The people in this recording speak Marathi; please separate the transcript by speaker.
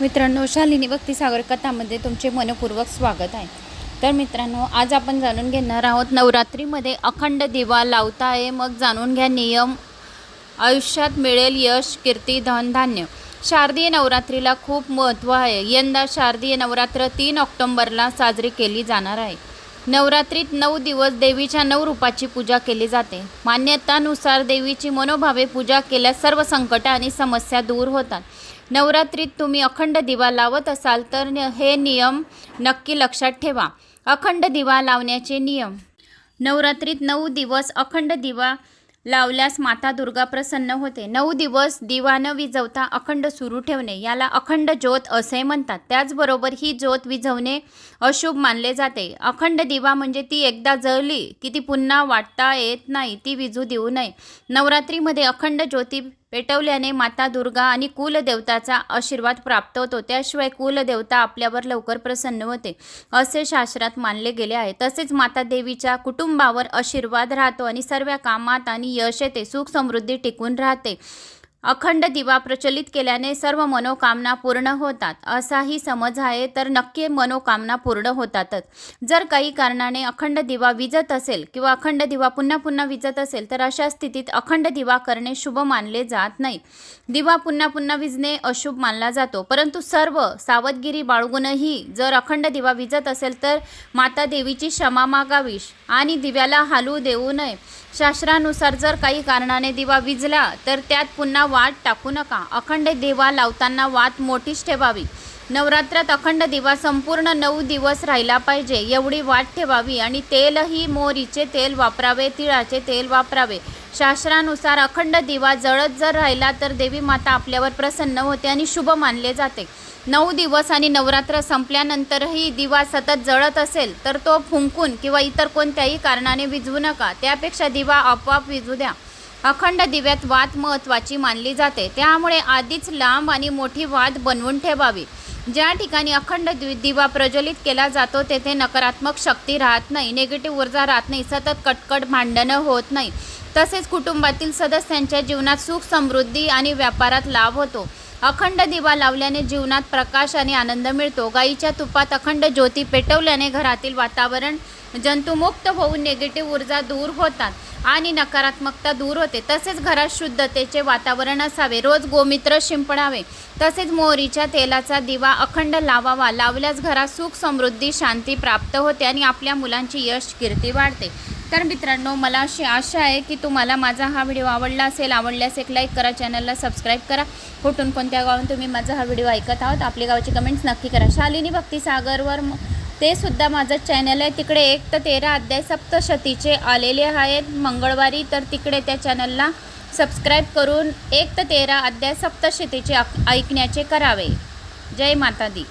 Speaker 1: मित्रांनो शालिनी भक्तीसागर कथामध्ये तुमचे मनपूर्वक स्वागत आहे. तर मित्रांनो आज आपण जाणून घेणार आहोत नवरात्रीमध्ये अखंड दिवा लावता आहे मग जाणून घ्या नियम आयुष्यात मिळेल यश कीर्ती धन धान्य. शारदीय नवरात्रीला खूप महत्त्व आहे. यंदा शारदीय नवरात्र तीन ऑक्टोंबरला साजरी केली जाणार आहे. नवरात्रीत नऊ दिवस देवीच्या नऊ रूपाची पूजा केली जाते. मान्यतानुसार देवीची मनोभावे पूजा केल्यास सर्व संकट आणि समस्या दूर होतात. नवरात्रीत तुम्ही अखंड दिवा लावत असाल तर हे नियम नक्की लक्षात ठेवा. अखंड दिवा लावण्याचे नियम. नवरात्रीत नऊ दिवस अखंड दिवा लावल्यास माता दुर्गा प्रसन्न होते. नऊ दिवस दिवा न विझवता अखंड सुरू ठेवणे याला अखंड ज्योत असे म्हणतात. त्याचबरोबर ही ज्योत विझवणे अशुभ मानले जाते. अखंड दिवा म्हणजे ती एकदा जळली की ती पुन्हा वाटता येत नाही ती विजू देऊ नये. नवरात्रीमध्ये अखंड ज्योती पेटवल्याने माता दुर्गा आणि कुलदेवताचा आशीर्वाद प्राप्त होतो. त्याशिवाय कुलदेवता आपल्यावर लवकर प्रसन्न होते असे शास्त्रात मानले गेले आहे. तसेच माता देवीच्या कुटुंबावर आशीर्वाद राहतो आणि सर्व कामात आणि यश येते सुख समृद्धी टिकून राहते. अखंड दिवा प्रचलित केल्याने सर्व मनोकामना पूर्ण होतात. असाही समज आहे तर नक्की मनोकामना पूर्ण होतातच. जर काही कारणाने अखंड दिवा विजत असेल किंवा अखंड दिवा पुन्हा पुन्हा विजत असेल तर अशा स्थितीत अखंड दिवा करणे शुभ मानले जात नाही. दिवा पुन्हा पुन्हा विजणे अशुभ मानला जातो. परंतु सर्व सावधगिरी बाळगूनही जर अखंड दिवा विजत असेल तर माता देवीची क्षमा मागावी आणि दिव्याला हालू देऊ नये. शास्त्रानुसार जर काही कारणाने दिवा विजला तर त्यात पुन्हा वाट टाकू नका. अखंड दिवा लावताना वात मोठीच ठेवावी. नवरात्रात अखंड दिवा संपूर्ण नऊ दिवस राहिला पाहिजे एवढी वाट ठेवावी आणि तेलही मोहरीचे तेल वापरावे तिळाचे तेल वापरावे. शास्त्रानुसार अखंड दिवा जळत जर राहिला तर देवी माता आपल्यावर प्रसन्न होते आणि शुभ मानले जाते. नऊ दिवस आणि नवरात्र संपल्यानंतरही दिवा सतत जळत असेल तर तो फुंकून किंवा इतर कोणत्याही कारणाने विझवू नका. त्यापेक्षा दिवा आपोआप विझू द्या. अखंड दिव्यात वात महत्त्वाची मानली जाते. त्यामुळे आधीच लांब आणि मोठी वात बनवून ठेवावी. ज्या ठिकाणी अखंड दि दिवा प्रज्वलित केला जातो तेथे नकारात्मक शक्ती राहत नाही निगेटिव्ह ऊर्जा राहत नाही सतत कटकट भांडणं होत नाही. तसेच कुटुंबातील सदस्यांच्या जीवनात सुख समृद्धी आणि व्यापारात लाभ होतो. अखंड दिवा लावल्याने जीवनात प्रकाश आणि आनंद मिळतो. गाईच्या तुपात अखंड ज्योती पेटवल्याने घरातील वातावरण जंतुमुक्त होऊन निगेटिव्ह ऊर्जा दूर होतात. आणि नकारात्मकता दूर होते. तसेच घरात शुद्धतेचे वातावरण असावे. रोज गोमित्र शिंपडावे. तसेच मोहरीच्या तेलाचा दिवा अखंड लावावा. लावल्यास घरात सुख समृद्धी शांती प्राप्त होते आणि आपल्या मुलांची यश कीर्ती वाढते. तर मित्रांनो मला अशी आशा आहे की तुम्हाला माझा हा व्हिडिओ आवडला असेल आवडल्यास एक लाईक करा चॅनलला सबस्क्राईब करा. कुठून कोणत्या गावाहून तुम्ही माझा हा व्हिडिओ ऐकत आहोत आपल्या गावाचे कमेंट्स नक्की करा. शालिनी भक्ती सागरवर ते सुद्धा माझं चॅनल आहे. तिकडे एक तर तेरा अध्याय सप्तशतीचे आलेले आहेत. मंगळवारी तर तिकडे त्या चॅनलला सबस्क्राईब करून एक तर तेरा अध्याय सप्तशतीचे ऐक- ऐकण्याचे करावे. जय माता दी.